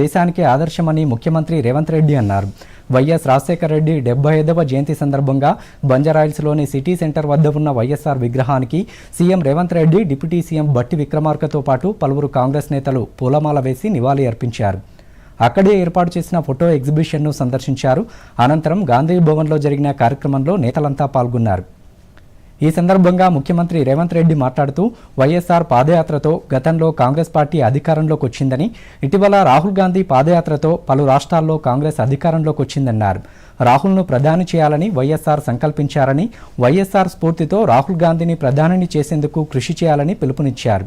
దేశానికి ఆదర్శమని ముఖ్యమంత్రి రేవంత్ రెడ్డి అన్నారు. వైఎస్ రాజశేఖర రెడ్డి డెబ్బై ఐదవ జయంతి సందర్భంగా బంజారాయిల్స్లోని సిటీ సెంటర్ వద్ద ఉన్న వైఎస్ఆర్ విగ్రహానికి CM Revanth Reddy deputy CM Bhatti విక్రమార్కతో పాటు పలువురు కాంగ్రెస్ నేతలు పూలమాల వేసి నివాళి అర్పించారు. అక్కడే ఏర్పాటు చేసిన ఫోటో ఎగ్జిబిషన్ను సందర్శించారు. అనంతరం గాంధీ భవన్లో జరిగిన కార్యక్రమంలో నేతలంతా పాల్గొన్నారు. ఈ సందర్భంగా ముఖ్యమంత్రి రేవంత్ రెడ్డి మాట్లాడుతూ వైఎస్ఆర్ పాదయాత్రతో గతంలో కాంగ్రెస్ పార్టీ అధికారంలోకి వచ్చిందని ఇటీవల రాహుల్ గాంధీ పాదయాత్రతో పలు రాష్ట్రాల్లో కాంగ్రెస్ అధికారంలోకి వచ్చిందన్నారు. రాహుల్ను ప్రధాని చేయాలని వైఎస్ఆర్ సంకల్పించారని వైఎస్ఆర్ స్ఫూర్తితో రాహుల్ గాంధీని ప్రధానిని చేసేందుకు కృషి చేయాలని పిలుపునిచ్చారు.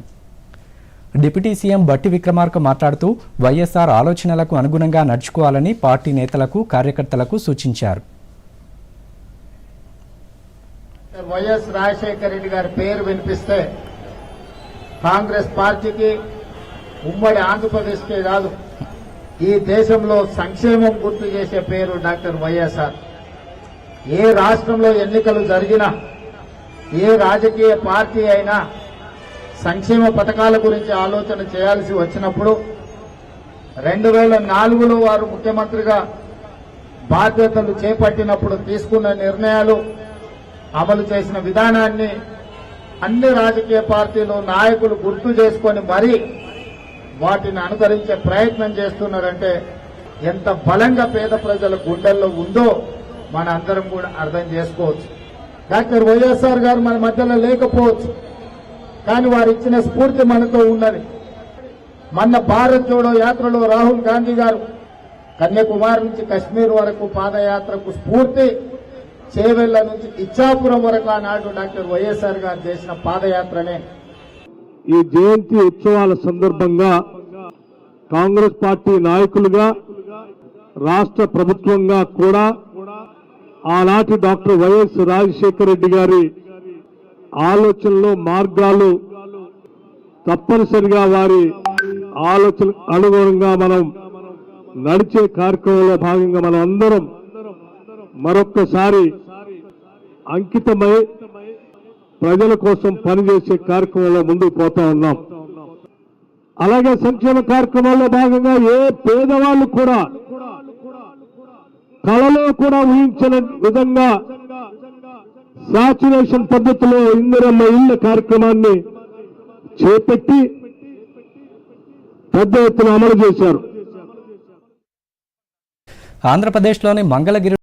డిప్యూటీ సీఎం బట్టి విక్రమార్క మాట్లాడుతూ వైఎస్ఆర్ ఆలోచనలకు అనుగుణంగా నడుచుకోవాలని పార్టీ నేతలకు కార్యకర్తలకు సూచించారు. వైఎస్ రాజశేఖర రెడ్డి గారి పేరు వినిపిస్తే కాంగ్రెస్ పార్టీకి ఉమ్మడి ఆంధ్రప్రదేశ్కే కాదు ఈ దేశంలో సంక్షేమం గుర్తు చేసే పేరు డాక్టర్ వైఎస్ఆర్. ఏ రాష్ట్రంలో ఎన్నికలు జరిగినా ఏ రాజకీయ పార్టీ అయినా సంక్షేమ పథకాల గురించి ఆలోచన చేయాల్సి వచ్చినప్పుడు రెండు వేల నాలుగులో వారు ముఖ్యమంత్రిగా బాధ్యతలు చేపట్టినప్పుడు తీసుకున్న నిర్ణయాలు అమలు చేసిన విధానాన్ని అన్ని రాజకీయ పార్టీలు నాయకులు గుర్తు చేసుకొని మరీ వాటిని అనుసరించే ప్రయత్నం చేస్తున్నారంటే ఎంత బలంగా పేద ప్రజల గుండెల్లో ఉందో మన అందరం కూడా అర్థం చేసుకోవచ్చు. డాక్టర్ వైఎస్ఆర్ గారు మన మధ్యలో లేకపోవచ్చు కానీ వారు ఇచ్చిన స్ఫూర్తి మనతో ఉన్నది. మన భారత్ జోడో యాత్రలో రాహుల్ గాంధీ గారు కన్యాకుమారి నుంచి కశ్మీర్ వరకు పాదయాత్రకు స్ఫూర్తి చేవెళ్ళ నుంచి ఇచ్చాపురం వరకు ఆనాడు డాక్టర్ వైఎస్ఆర్ గారు చేసిన పాదయాత్రనే. ఈ జయంతి ఉత్సవాల సందర్భంగా కాంగ్రెస్ పార్టీ నాయకులుగా రాష్ట్ర ప్రభుత్వంగా కూడా ఆనాటి డాక్టర్ వైఎస్ రాజశేఖర రెడ్డి గారి ఆలోచనలు మార్గాలు తప్పనిసరిగా వారి ఆలోచన అనుగుణంగా మనం నడిచే కార్యక్రమంలో భాగంగా మనం అందరం మరొక్కసారి అంకితమై ప్రజల కోసం పనిచేసే కార్యక్రమంలో ముందుకు పోతా ఉన్నాం. అలాగే సంక్షేమ కార్యక్రమాల్లో భాగంగా ఏ పేదవాళ్ళు కూడా కళలో కూడా ఊహించిన విధంగా సాచురేషన్ పద్ధతిలో ఇందిరమ్మ ఇళ్ళ కార్యక్రమాన్ని చేపట్టి పెద్ద ఎత్తున అమలు చేశారు. ఆంధ్రప్రదేశ్లోని మంగళగిరి